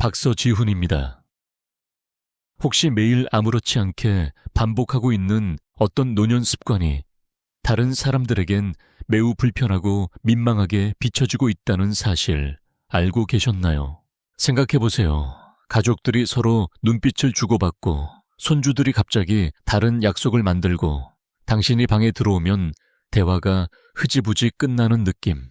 박서지훈입니다. 혹시 매일 아무렇지 않게 반복하고 있는 어떤 노년 습관이 다른 사람들에겐 매우 불편하고 민망하게 비춰지고 있다는 사실 알고 계셨나요? 생각해 보세요. 가족들이 서로 눈빛을 주고받고 손주들이 갑자기 다른 약속을 만들고 당신이 방에 들어오면 대화가 흐지부지 끝나는 느낌.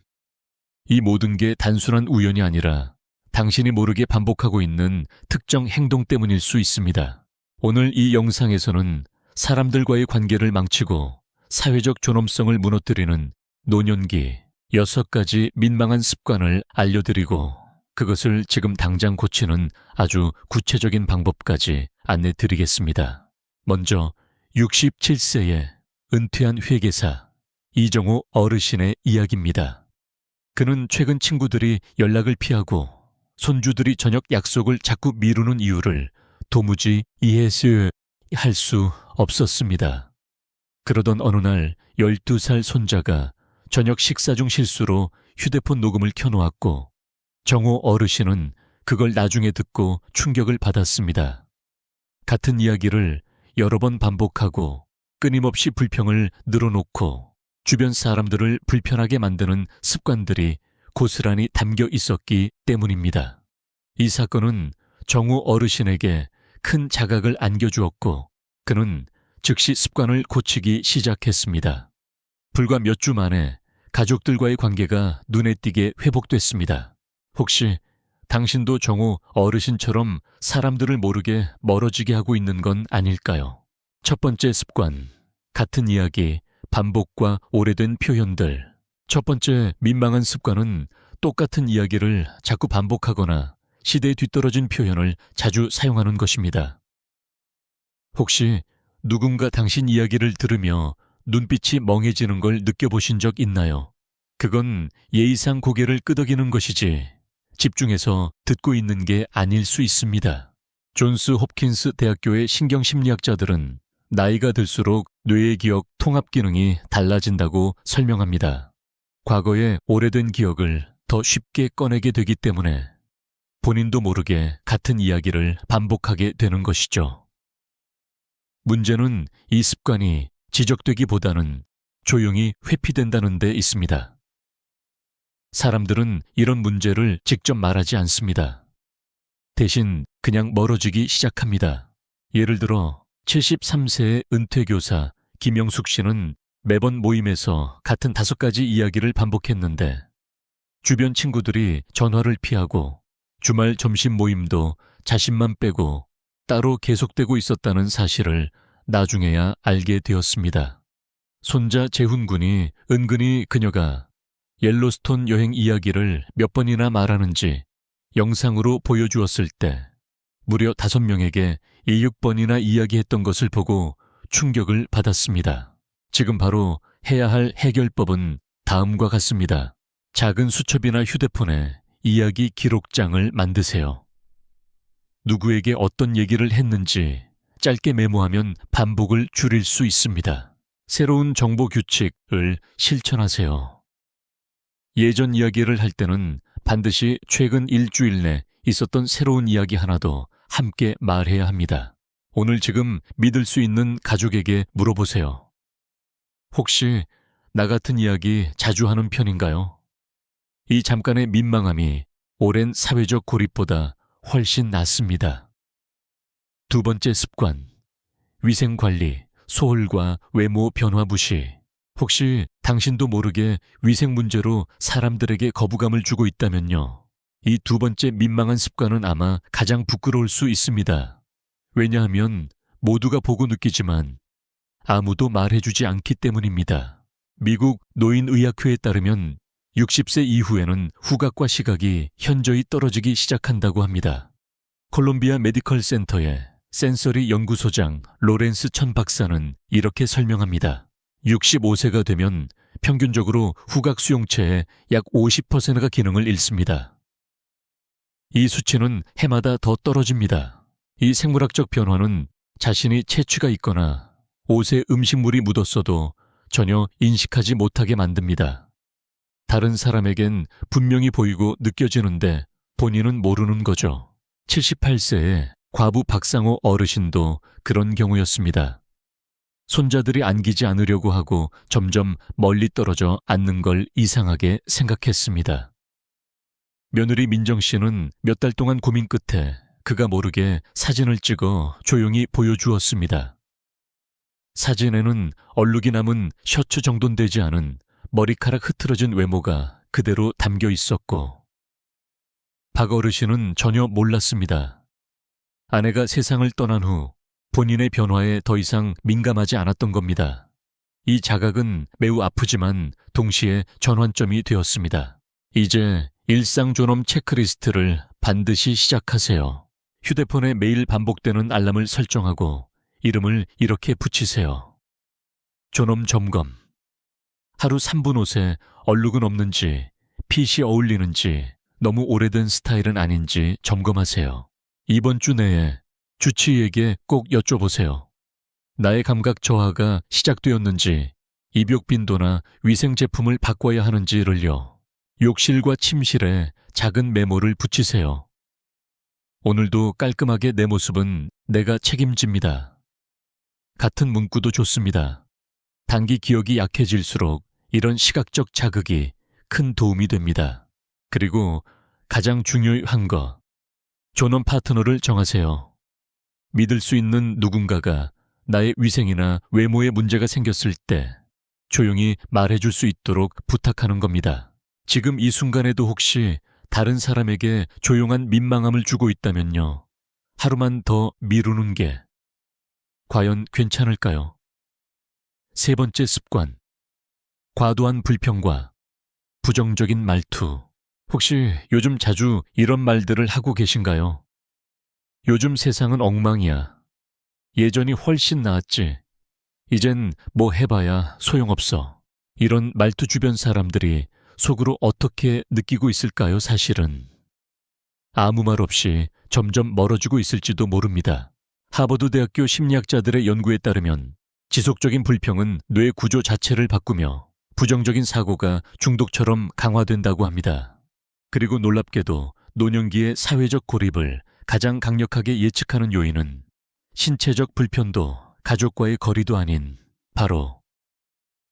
이 모든 게 단순한 우연이 아니라 당신이 모르게 반복하고 있는 특정 행동 때문일 수 있습니다. 오늘 이 영상에서는 사람들과의 관계를 망치고 사회적 존엄성을 무너뜨리는 노년기 여섯 가지 민망한 습관을 알려드리고 그것을 지금 당장 고치는 아주 구체적인 방법까지 안내 드리겠습니다. 먼저 67세의 은퇴한 회계사 이정호 어르신의 이야기입니다. 그는 최근 친구들이 연락을 피하고 손주들이 저녁 약속을 자꾸 미루는 이유를 도무지 이해할 수 없었습니다. 그러던 어느 날 12살 손자가 저녁 식사 중 실수로 휴대폰 녹음을 켜놓았고 정호 어르신은 그걸 나중에 듣고 충격을 받았습니다. 같은 이야기를 여러 번 반복하고 끊임없이 불평을 늘어놓고 주변 사람들을 불편하게 만드는 습관들이 고스란히 담겨 있었기 때문입니다. 이 사건은 정우 어르신에게 큰 자각을 안겨주었고 그는 즉시 습관을 고치기 시작했습니다. 불과 몇 주 만에 가족들과의 관계가 눈에 띄게 회복됐습니다. 혹시 당신도 정우 어르신처럼 사람들을 모르게 멀어지게 하고 있는 건 아닐까요? 첫 번째 습관, 같은 이야기, 반복과 오래된 표현들. 첫 번째 민망한 습관은 똑같은 이야기를 자꾸 반복하거나 시대에 뒤떨어진 표현을 자주 사용하는 것입니다. 혹시 누군가 당신 이야기를 들으며 눈빛이 멍해지는 걸 느껴보신 적 있나요? 그건 예의상 고개를 끄덕이는 것이지 집중해서 듣고 있는 게 아닐 수 있습니다. 존스 홉킨스 대학교의 신경심리학자들은 나이가 들수록 뇌의 기억 통합 기능이 달라진다고 설명합니다. 과거의 오래된 기억을 더 쉽게 꺼내게 되기 때문에 본인도 모르게 같은 이야기를 반복하게 되는 것이죠. 문제는 이 습관이 지적되기보다는 조용히 회피된다는 데 있습니다. 사람들은 이런 문제를 직접 말하지 않습니다. 대신 그냥 멀어지기 시작합니다. 예를 들어 73세의 은퇴교사 김영숙 씨는 매번 모임에서 같은 다섯 가지 이야기를 반복했는데 주변 친구들이 전화를 피하고 주말 점심 모임도 자신만 빼고 따로 계속되고 있었다는 사실을 나중에야 알게 되었습니다. 손자 재훈 군이 은근히 그녀가 옐로스톤 여행 이야기를 몇 번이나 말하는지 영상으로 보여주었을 때 무려 다섯 명에게 2, 6번이나 이야기했던 것을 보고 충격을 받았습니다. 지금 바로 해야 할 해결법은 다음과 같습니다. 작은 수첩이나 휴대폰에 이야기 기록장을 만드세요. 누구에게 어떤 얘기를 했는지 짧게 메모하면 반복을 줄일 수 있습니다. 새로운 정보 규칙을 실천하세요. 예전 이야기를 할 때는 반드시 최근 일주일 내 있었던 새로운 이야기 하나도 함께 말해야 합니다. 오늘 지금 믿을 수 있는 가족에게 물어보세요. 혹시 나 같은 이야기 자주 하는 편인가요? 이 잠깐의 민망함이 오랜 사회적 고립보다 훨씬 낫습니다. 두 번째 습관. 위생 관리, 소홀과 외모 변화 무시. 혹시 당신도 모르게 위생 문제로 사람들에게 거부감을 주고 있다면요. 이 두 번째 민망한 습관은 아마 가장 부끄러울 수 있습니다. 왜냐하면 모두가 보고 느끼지만 아무도 말해주지 않기 때문입니다. 미국 노인의학회에 따르면 60세 이후에는 후각과 시각이 현저히 떨어지기 시작한다고 합니다. 콜롬비아 메디컬 센터의 센서리 연구소장 로렌스 천 박사는 이렇게 설명합니다. 65세가 되면 평균적으로 후각 수용체의 약 50%가 기능을 잃습니다. 이 수치는 해마다 더 떨어집니다. 이 생물학적 변화는 자신이 채취가 있거나 옷에 음식물이 묻었어도 전혀 인식하지 못하게 만듭니다. 다른 사람에겐 분명히 보이고 느껴지는데 본인은 모르는 거죠. 78세의 과부 박상호 어르신도 그런 경우였습니다. 손자들이 안기지 않으려고 하고 점점 멀리 떨어져 앉는 걸 이상하게 생각했습니다. 며느리 민정 씨는 몇 달 동안 고민 끝에 그가 모르게 사진을 찍어 조용히 보여주었습니다. 사진에는 얼룩이 남은 셔츠 정돈 되지 않은 머리카락 흐트러진 외모가 그대로 담겨 있었고, 박 어르신은 전혀 몰랐습니다. 아내가 세상을 떠난 후 본인의 변화에 더 이상 민감하지 않았던 겁니다. 이 자각은 매우 아프지만 동시에 전환점이 되었습니다. 이제 일상 존엄 체크리스트를 반드시 시작하세요. 휴대폰에 매일 반복되는 알람을 설정하고 이름을 이렇게 붙이세요. 존엄 점검. 하루 3분 옷에 얼룩은 없는지, 핏이 어울리는지, 너무 오래된 스타일은 아닌지 점검하세요. 이번 주 내에 주치의에게 꼭 여쭤보세요. 나의 감각 저하가 시작되었는지, 입욕 빈도나 위생 제품을 바꿔야 하는지를요. 욕실과 침실에 작은 메모를 붙이세요. 오늘도 깔끔하게 내 모습은 내가 책임집니다. 같은 문구도 좋습니다. 단기 기억이 약해질수록 이런 시각적 자극이 큰 도움이 됩니다. 그리고 가장 중요한 거, 존엄 파트너를 정하세요. 믿을 수 있는 누군가가 나의 위생이나 외모에 문제가 생겼을 때 조용히 말해줄 수 있도록 부탁하는 겁니다. 지금 이 순간에도 혹시 다른 사람에게 조용한 민망함을 주고 있다면요. 하루만 더 미루는 게 과연 괜찮을까요? 세 번째 습관. 과도한 불평과 부정적인 말투. 혹시 요즘 자주 이런 말들을 하고 계신가요? 요즘 세상은 엉망이야. 예전이 훨씬 나았지. 이젠 뭐 해봐야 소용없어. 이런 말투 주변 사람들이 속으로 어떻게 느끼고 있을까요, 사실은? 아무 말 없이 점점 멀어지고 있을지도 모릅니다. 하버드 대학교 심리학자들의 연구에 따르면 지속적인 불평은 뇌 구조 자체를 바꾸며 부정적인 사고가 중독처럼 강화된다고 합니다. 그리고 놀랍게도 노년기의 사회적 고립을 가장 강력하게 예측하는 요인은 신체적 불편도 가족과의 거리도 아닌 바로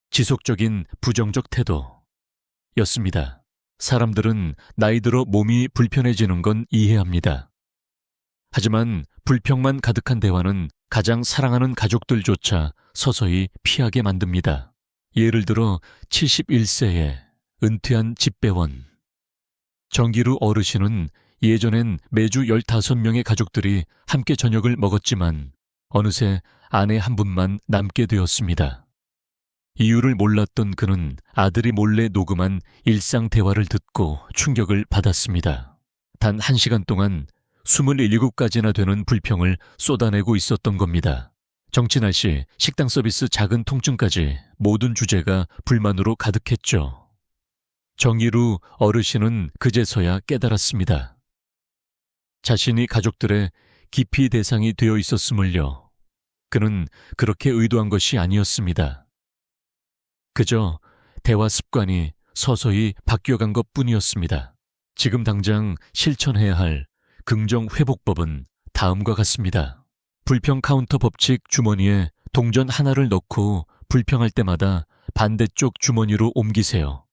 지속적인 부정적 태도 였습니다. 사람들은 나이 들어 몸이 불편해지는 건 이해합니다. 하지만 불평만 가득한 대화는 가장 사랑하는 가족들조차 서서히 피하게 만듭니다. 예를 들어 71세의 은퇴한 집배원. 정기루 어르신은 예전엔 매주 15명의 가족들이 함께 저녁을 먹었지만 어느새 아내 한 분만 남게 되었습니다. 이유를 몰랐던 그는 아들이 몰래 녹음한 일상 대화를 듣고 충격을 받았습니다. 단 한 시간 동안 27가지나 되는 불평을 쏟아내고 있었던 겁니다. 정진아 씨 식당 서비스 작은 통증까지 모든 주제가 불만으로 가득했죠. 정의루 어르신은 그제서야 깨달았습니다. 자신이 가족들의 기피 대상이 되어 있었음을요. 그는 그렇게 의도한 것이 아니었습니다. 그저 대화 습관이 서서히 바뀌어간 것 뿐이었습니다. 지금 당장 실천해야 할 긍정 회복법은 다음과 같습니다. 불평 카운터 법칙 주머니에 동전 하나를 넣고 불평할 때마다 반대쪽 주머니로 옮기세요.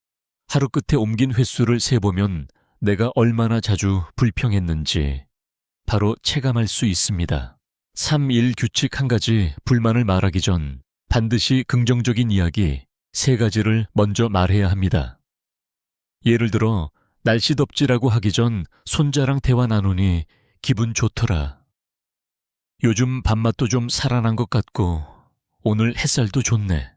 하루 끝에 옮긴 횟수를 세보면 내가 얼마나 자주 불평했는지 바로 체감할 수 있습니다. 3일 규칙 한 가지 불만을 말하기 전 반드시 긍정적인 이야기 세 가지를 먼저 말해야 합니다. 예를 들어 날씨 덥지라고 하기 전 손자랑 대화 나누니 기분 좋더라. 요즘 밥맛도 좀 살아난 것 같고 오늘 햇살도 좋네.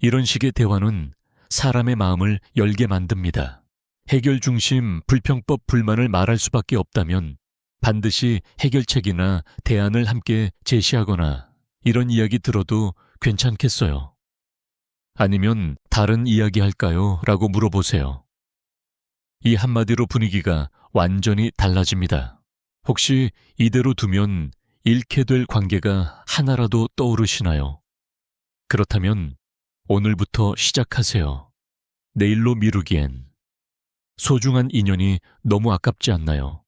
이런 식의 대화는 사람의 마음을 열게 만듭니다. 해결 중심 불평법 불만을 말할 수밖에 없다면 반드시 해결책이나 대안을 함께 제시하거나 이런 이야기 들어도 괜찮겠어요. 아니면 다른 이야기 할까요? 라고 물어보세요. 이 한마디로 분위기가 완전히 달라집니다. 혹시 이대로 두면 잃게 될 관계가 하나라도 떠오르시나요? 그렇다면 오늘부터 시작하세요. 내일로 미루기엔 소중한 인연이 너무 아깝지 않나요?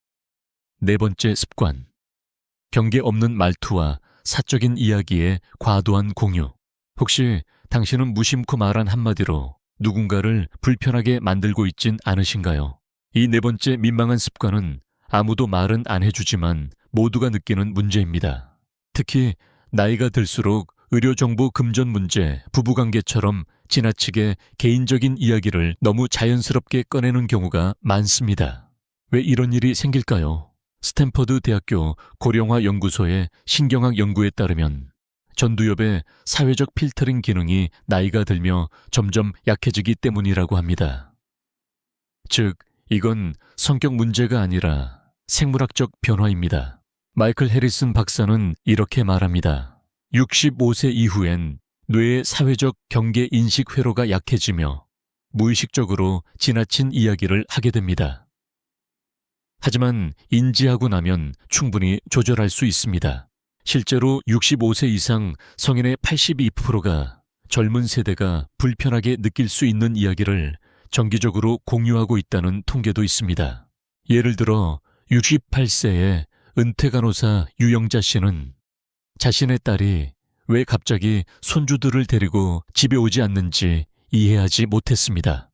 네 번째 습관. 경계 없는 말투와 사적인 이야기의 과도한 공유. 혹시 당신은 무심코 말한 한마디로 누군가를 불편하게 만들고 있진 않으신가요? 이 네 번째 민망한 습관은 아무도 말은 안 해주지만 모두가 느끼는 문제입니다. 특히 나이가 들수록 의료정보 금전 문제, 부부관계처럼 지나치게 개인적인 이야기를 너무 자연스럽게 꺼내는 경우가 많습니다. 왜 이런 일이 생길까요? 스탠퍼드 대학교 고령화 연구소의 신경학 연구에 따르면 전두엽의 사회적 필터링 기능이 나이가 들며 점점 약해지기 때문이라고 합니다. 즉, 이건 성격 문제가 아니라 생물학적 변화입니다. 마이클 해리슨 박사는 이렇게 말합니다. 65세 이후엔 뇌의 사회적 경계 인식 회로가 약해지며 무의식적으로 지나친 이야기를 하게 됩니다. 하지만 인지하고 나면 충분히 조절할 수 있습니다. 실제로 65세 이상 성인의 82%가 젊은 세대가 불편하게 느낄 수 있는 이야기를 정기적으로 공유하고 있다는 통계도 있습니다. 예를 들어 68세의 은퇴 간호사 유영자 씨는 자신의 딸이 왜 갑자기 손주들을 데리고 집에 오지 않는지 이해하지 못했습니다.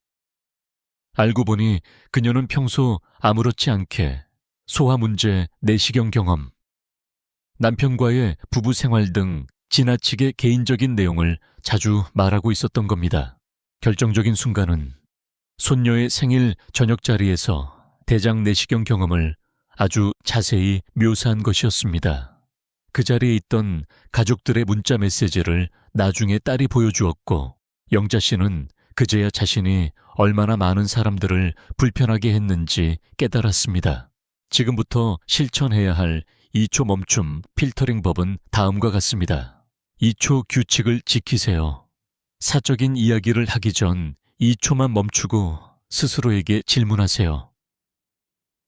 알고 보니 그녀는 평소 아무렇지 않게 소화 문제, 내시경 경험, 남편과의 부부 생활 등 지나치게 개인적인 내용을 자주 말하고 있었던 겁니다. 결정적인 순간은 손녀의 생일 저녁 자리에서 대장 내시경 경험을 아주 자세히 묘사한 것이었습니다. 그 자리에 있던 가족들의 문자 메시지를 나중에 딸이 보여주었고, 영자 씨는 그제야 자신이 얼마나 많은 사람들을 불편하게 했는지 깨달았습니다. 지금부터 실천해야 할 2초 멈춤 필터링 법은 다음과 같습니다. 2초 규칙을 지키세요. 사적인 이야기를 하기 전 2초만 멈추고 스스로에게 질문하세요.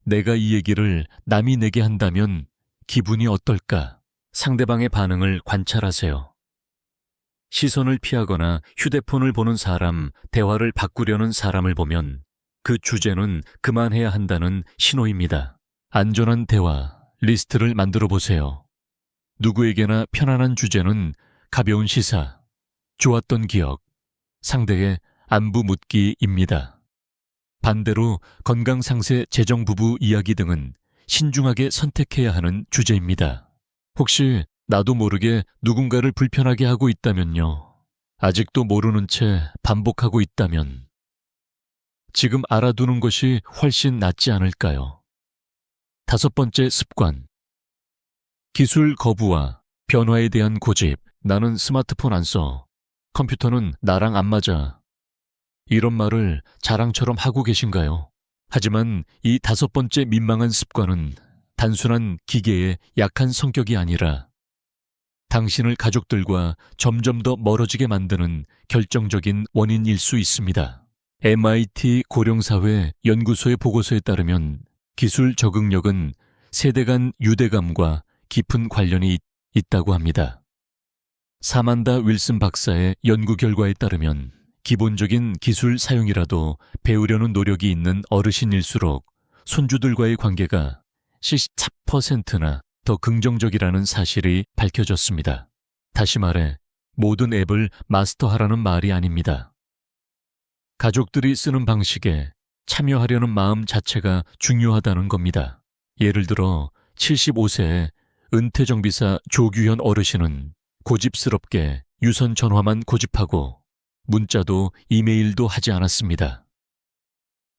내가 이 얘기를 남이 내게 한다면 기분이 어떨까? 상대방의 반응을 관찰하세요. 시선을 피하거나 휴대폰을 보는 사람, 대화를 바꾸려는 사람을 보면 그 주제는 그만해야 한다는 신호입니다. 안전한 대화, 리스트를 만들어 보세요. 누구에게나 편안한 주제는 가벼운 시사, 좋았던 기억, 상대의 안부 묻기입니다. 반대로 건강 상세 재정 부부 이야기 등은 신중하게 선택해야 하는 주제입니다. 혹시 나도 모르게 누군가를 불편하게 하고 있다면요. 아직도 모르는 채 반복하고 있다면 지금 알아두는 것이 훨씬 낫지 않을까요? 다섯 번째 습관. 기술 거부와 변화에 대한 고집. 나는 스마트폰 안 써. 컴퓨터는 나랑 안 맞아. 이런 말을 자랑처럼 하고 계신가요? 하지만 이 다섯 번째 민망한 습관은 단순한 기계의 약한 성격이 아니라 당신을 가족들과 점점 더 멀어지게 만드는 결정적인 원인일 수 있습니다. MIT 고령사회 연구소의 보고서에 따르면 기술 적응력은 세대 간 유대감과 깊은 관련이 있, 있다고 합니다. 사만다 윌슨 박사의 연구 결과에 따르면 기본적인 기술 사용이라도 배우려는 노력이 있는 어르신일수록 손주들과의 관계가 74%나 더 긍정적이라는 사실이 밝혀졌습니다. 다시 말해, 모든 앱을 마스터하라는 말이 아닙니다. 가족들이 쓰는 방식에 참여하려는 마음 자체가 중요하다는 겁니다. 예를 들어 75세의 은퇴정비사 조규현 어르신은 고집스럽게 유선 전화만 고집하고 문자도 이메일도 하지 않았습니다.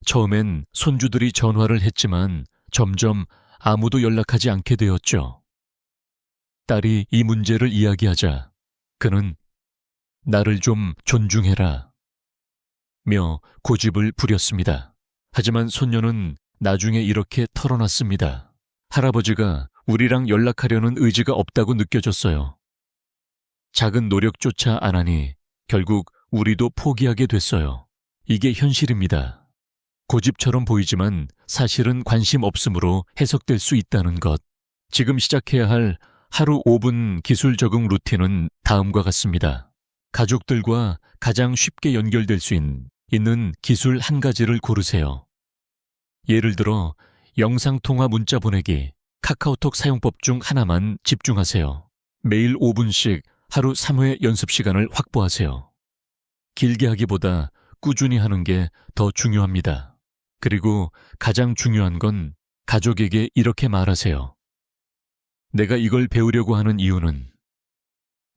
처음엔 손주들이 전화를 했지만 점점 아무도 연락하지 않게 되었죠. 딸이 이 문제를 이야기하자 그는 나를 좀 존중해라 며 고집을 부렸습니다. 하지만 손녀는 나중에 이렇게 털어놨습니다. 할아버지가 우리랑 연락하려는 의지가 없다고 느껴졌어요. 작은 노력조차 안 하니 결국 우리도 포기하게 됐어요. 이게 현실입니다. 고집처럼 보이지만 사실은 관심 없음으로 해석될 수 있다는 것. 지금 시작해야 할 하루 5분 기술 적응 루틴은 다음과 같습니다. 가족들과 가장 쉽게 연결될 수 있는 기술 한 가지를 고르세요. 예를 들어 영상통화 문자 보내기, 카카오톡 사용법 중 하나만 집중하세요. 매일 5분씩 하루 3회 연습 시간을 확보하세요. 길게 하기보다 꾸준히 하는 게 더 중요합니다. 그리고 가장 중요한 건 가족에게 이렇게 말하세요. 내가 이걸 배우려고 하는 이유는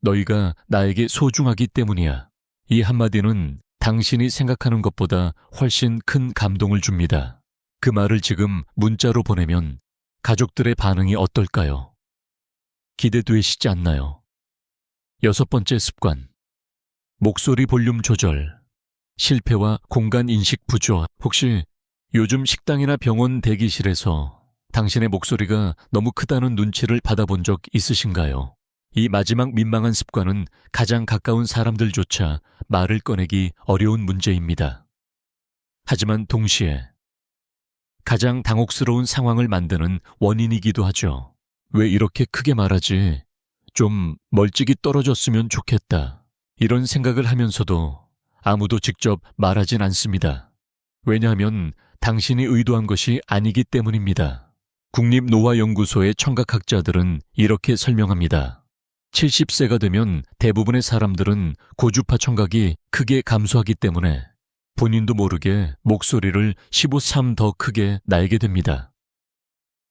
너희가 나에게 소중하기 때문이야. 이 한마디는 당신이 생각하는 것보다 훨씬 큰 감동을 줍니다. 그 말을 지금 문자로 보내면 가족들의 반응이 어떨까요? 기대되시지 않나요? 여섯 번째 습관. 목소리 볼륨 조절. 실패와 공간 인식 부조. 혹시 요즘 식당이나 병원 대기실에서 당신의 목소리가 너무 크다는 눈치를 받아본 적 있으신가요? 이 마지막 민망한 습관은 가장 가까운 사람들조차 말을 꺼내기 어려운 문제입니다. 하지만 동시에 가장 당혹스러운 상황을 만드는 원인이기도 하죠. 왜 이렇게 크게 말하지? 좀 멀찍이 떨어졌으면 좋겠다. 이런 생각을 하면서도 아무도 직접 말하진 않습니다. 왜냐하면 당신이 의도한 것이 아니기 때문입니다. 국립노화연구소의 청각학자들은 이렇게 설명합니다. 70세가 되면 대부분의 사람들은 고주파 청각이 크게 감소하기 때문에 본인도 모르게 목소리를 15삼 더 크게 날게 됩니다.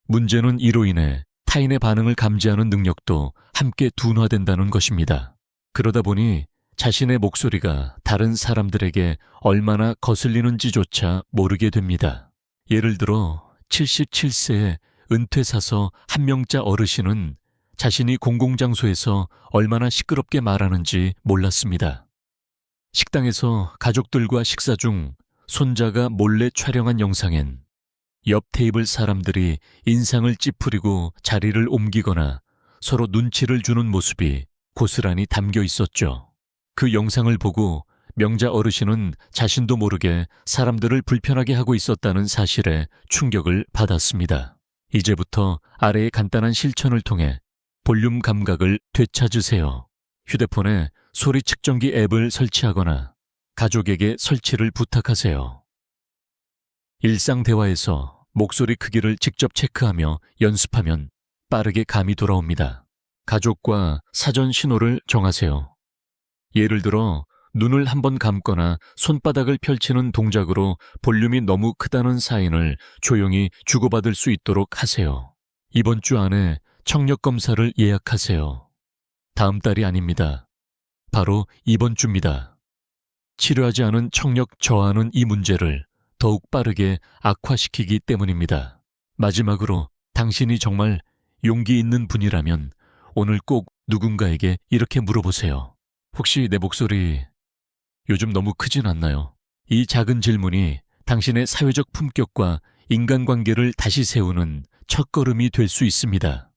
문제는 이로 인해 타인의 반응을 감지하는 능력도 함께 둔화된다는 것입니다. 그러다 보니 자신의 목소리가 다른 사람들에게 얼마나 거슬리는지조차 모르게 됩니다. 예를 들어 77세의 은퇴사서 한 명자 어르신은 자신이 공공장소에서 얼마나 시끄럽게 말하는지 몰랐습니다. 식당에서 가족들과 식사 중 손자가 몰래 촬영한 영상엔 옆 테이블 사람들이 인상을 찌푸리고 자리를 옮기거나 서로 눈치를 주는 모습이 고스란히 담겨 있었죠. 그 영상을 보고 명자 어르신은 자신도 모르게 사람들을 불편하게 하고 있었다는 사실에 충격을 받았습니다. 이제부터 아래의 간단한 실천을 통해 볼륨 감각을 되찾으세요. 휴대폰에 소리 측정기 앱을 설치하거나 가족에게 설치를 부탁하세요. 일상 대화에서 목소리 크기를 직접 체크하며 연습하면 빠르게 감이 돌아옵니다. 가족과 사전 신호를 정하세요. 예를 들어 눈을 한번 감거나 손바닥을 펼치는 동작으로 볼륨이 너무 크다는 사인을 조용히 주고받을 수 있도록 하세요. 이번 주 안에 청력 검사를 예약하세요. 다음 달이 아닙니다. 바로 이번 주입니다. 치료하지 않은 청력 저하는 이 문제를 더욱 빠르게 악화시키기 때문입니다. 마지막으로 당신이 정말 용기 있는 분이라면 오늘 꼭 누군가에게 이렇게 물어보세요. 혹시 내 목소리 요즘 너무 크진 않나요? 이 작은 질문이 당신의 사회적 품격과 인간관계를 다시 세우는 첫걸음이 될 수 있습니다.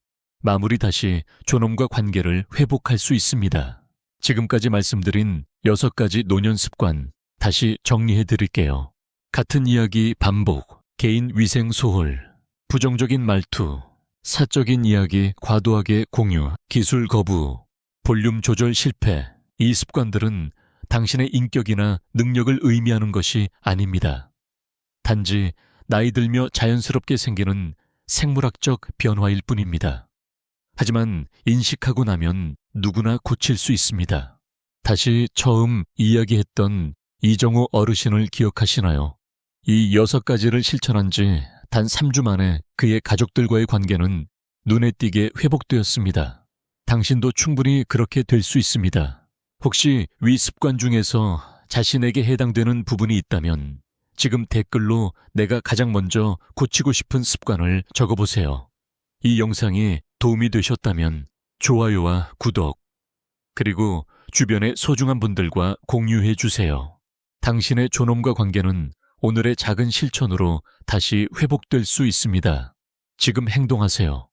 마무리 다시 존엄과 관계를 회복할 수 있습니다. 지금까지 말씀드린 여섯 가지 노년 습관 다시 정리해 드릴게요. 같은 이야기 반복, 개인 위생 소홀, 부정적인 말투, 사적인 이야기 과도하게 공유, 기술 거부, 볼륨 조절 실패. 이 습관들은 당신의 인격이나 능력을 의미하는 것이 아닙니다. 단지 나이 들며 자연스럽게 생기는 생물학적 변화일 뿐입니다. 하지만 인식하고 나면 누구나 고칠 수 있습니다. 다시 처음 이야기했던 이정호 어르신을 기억하시나요? 이 여섯 가지를 실천한 지 단 3주 만에 그의 가족들과의 관계는 눈에 띄게 회복되었습니다. 당신도 충분히 그렇게 될 수 있습니다. 혹시 위 습관 중에서 자신에게 해당되는 부분이 있다면 지금 댓글로 내가 가장 먼저 고치고 싶은 습관을 적어보세요. 이 영상이 도움이 되셨다면 좋아요와 구독, 그리고 주변의 소중한 분들과 공유해 주세요. 당신의 존엄과 관계는 오늘의 작은 실천으로 다시 회복될 수 있습니다. 지금 행동하세요.